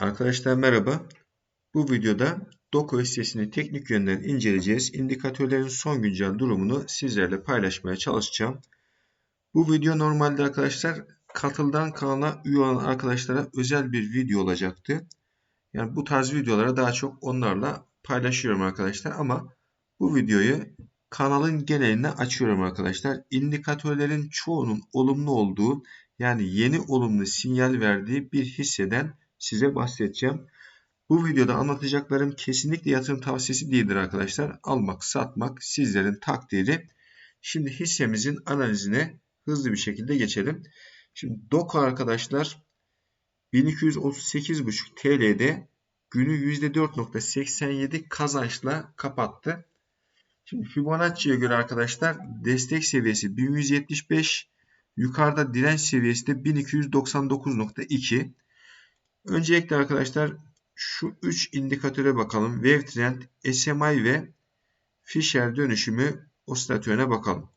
Arkadaşlar merhaba. Bu videoda Doku hissesini teknik yönden inceleyeceğiz. İndikatörlerin son güncel durumunu sizlerle paylaşmaya çalışacağım. Bu video normalde arkadaşlar katıldan kanala üye olan arkadaşlara özel bir video olacaktı. Yani bu tarz videolara daha çok onlarla paylaşıyorum arkadaşlar ama bu videoyu kanalın geneline açıyorum arkadaşlar. İndikatörlerin çoğunun olumlu olduğu yani yeni olumlu sinyal verdiği bir hisseden size bahsedeceğim. Bu videoda anlatacaklarım kesinlikle yatırım tavsiyesi değildir arkadaşlar. Almak, satmak sizlerin takdiri. Şimdi hissemizin analizine hızlı bir şekilde geçelim. Şimdi DOKA arkadaşlar 1238,5 TL'de günü %4.87 kazançla kapattı. Şimdi Fibonacci'ye göre arkadaşlar destek seviyesi 1175, yukarıda direnç seviyesi de 1299.2. Öncelikle arkadaşlar şu 3 indikatöre bakalım. Wave Trend, SMI ve Fisher dönüşümü osilatörüne bakalım.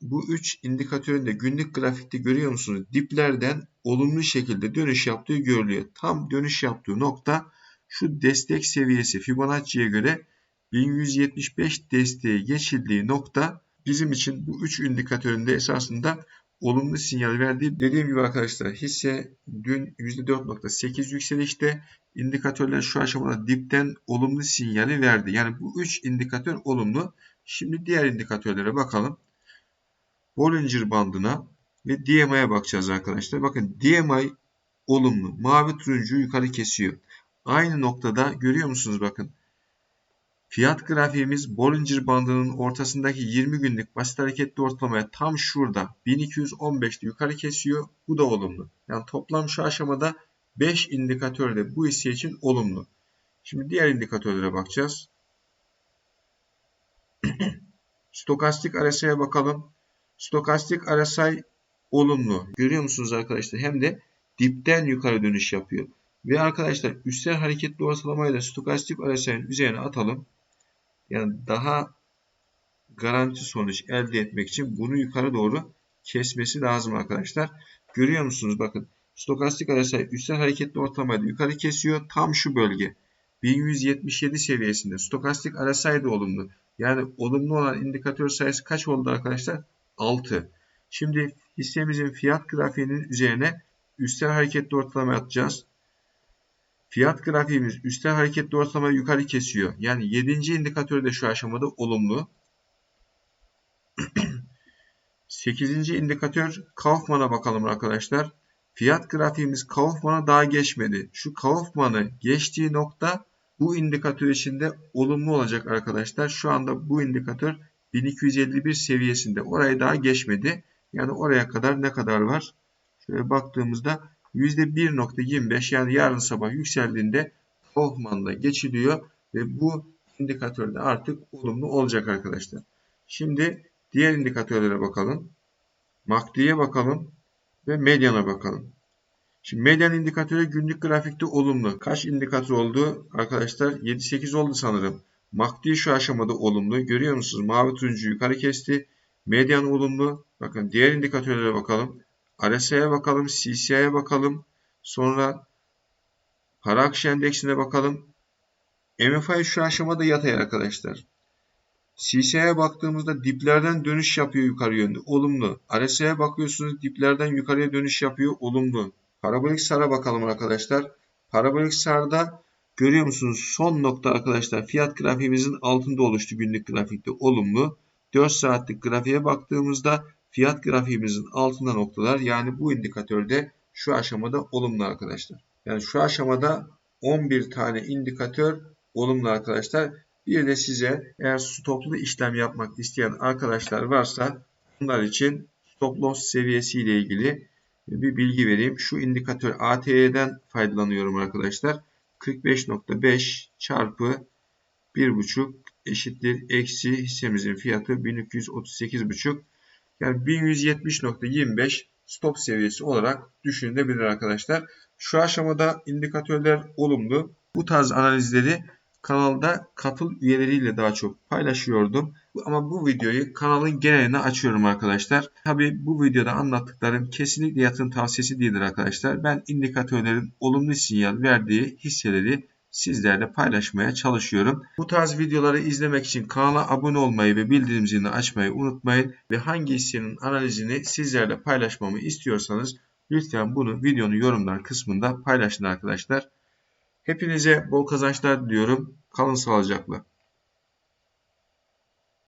Bu 3 indikatörün de günlük grafikte görüyor musunuz? Diplerden olumlu şekilde dönüş yaptığı görülüyor. Tam dönüş yaptığı nokta şu destek seviyesi Fibonacci'ye göre 1175 desteğe geçildiği nokta bizim için bu 3 indikatörün de esasında olumlu sinyal verdiği dediğim gibi arkadaşlar hisse dün %4.8 yükselişte indikatörler şu aşamada dipten olumlu sinyali verdi. Yani bu 3 indikatör olumlu. Şimdi diğer indikatörlere bakalım. Bollinger bandına ve DMI'ye bakacağız arkadaşlar. Bakın DMI olumlu. Mavi turuncu yukarı kesiyor. Aynı noktada görüyor musunuz bakın. Fiyat grafiğimiz Bollinger bandının ortasındaki 20 günlük basit hareketli ortalamaya tam şurada 1215'te yukarı kesiyor. Bu da olumlu. Yani toplam şu aşamada 5 indikatör de bu hisse için olumlu. Şimdi diğer indikatörlere bakacağız. Stokastik RSI'ye bakalım. Stokastik RSI olumlu. Görüyor musunuz arkadaşlar? Hem de dipten yukarı dönüş yapıyor. Ve arkadaşlar üstel hareketli ortalamayla stokastik RSI'nin üzerine atalım. Yani daha garanti sonuç elde etmek için bunu yukarı doğru kesmesi lazım arkadaşlar. Görüyor musunuz? Bakın stokastik RSI üstel hareketli ortalamayla yukarı kesiyor. Tam şu bölge. 1177 seviyesinde. Stokastik RSI de olumlu. Yani olumlu olan indikatör sayısı kaç oldu arkadaşlar? 6. Şimdi hissemizin fiyat grafiğinin üzerine üstel hareketli ortalama atacağız. Fiyat grafiğimiz üstel hareketli ortalama yukarı kesiyor. Yani 7. indikatör de şu aşamada olumlu. 8. indikatör Kaufman'a bakalım arkadaşlar. Fiyat grafiğimiz Kaufman'a daha geçmedi. Şu Kaufman'ı geçtiği nokta bu indikatör içinde olumlu olacak arkadaşlar. Şu anda bu indikatör 1251 seviyesinde. Orayı daha geçmedi. Yani oraya kadar ne kadar var? Şöyle baktığımızda %1.25 yani yarın sabah yükseldiğinde Hoffman'da geçiliyor ve bu indikatörde artık olumlu olacak arkadaşlar. Şimdi diğer indikatörlere bakalım. MACD'ye bakalım ve medyana bakalım. Şimdi medyan indikatörü günlük grafikte olumlu. Kaç indikatör oldu? Arkadaşlar 7-8 oldu sanırım. MACD şu aşamada olumlu. Görüyor musunuz? Mavi turuncu yukarı kesti. Medyan olumlu. Bakın diğer indikatörlere bakalım. RSI'ye bakalım, CCI'ye bakalım. Sonra para akışı endeksine bakalım. MFI şu aşamada yatay arkadaşlar. CCI'ye baktığımızda diplerden dönüş yapıyor yukarı yönde. Olumlu. RSI'ye bakıyorsunuz diplerden yukarıya dönüş yapıyor. Olumlu. Parabolik SAR'a bakalım arkadaşlar. Parabolik SAR'da görüyor musunuz? Son nokta arkadaşlar fiyat grafiğimizin altında oluştu günlük grafikte. Olumlu. 4 saatlik grafiğe baktığımızda fiyat grafiğimizin altında noktalar yani bu indikatörde şu aşamada olumlu arkadaşlar. Yani şu aşamada 11 tane indikatör olumlu arkadaşlar. Bir de size eğer stoplu işlem yapmak isteyen arkadaşlar varsa bunlar için stop loss seviyesi ile ilgili bir bilgi vereyim. Şu indikatör ATY'den faydalanıyorum arkadaşlar. 45.5 çarpı 1.5 eşittir eksi hissemizin fiyatı 1238.5 yani 1170.25 stop seviyesi olarak düşünülebilir arkadaşlar. Şu aşamada indikatörler olumlu. Bu tarz analizleri kanalda katıl üyeleriyle daha çok paylaşıyordum. Ama bu videoyu kanalın geneline açıyorum arkadaşlar. Tabi bu videoda anlattıklarım kesinlikle yatırım tavsiyesi değildir arkadaşlar. Ben indikatörlerin olumlu sinyal verdiği hisseleri sizlerle paylaşmaya çalışıyorum. Bu tarz videoları izlemek için kanala abone olmayı ve bildirim zilini açmayı unutmayın. Ve hangi hissenin analizini sizlerle paylaşmamı istiyorsanız lütfen bunu videonun yorumlar kısmında paylaşın arkadaşlar. Hepinize bol kazançlar diliyorum. Kalın sağlıcakla.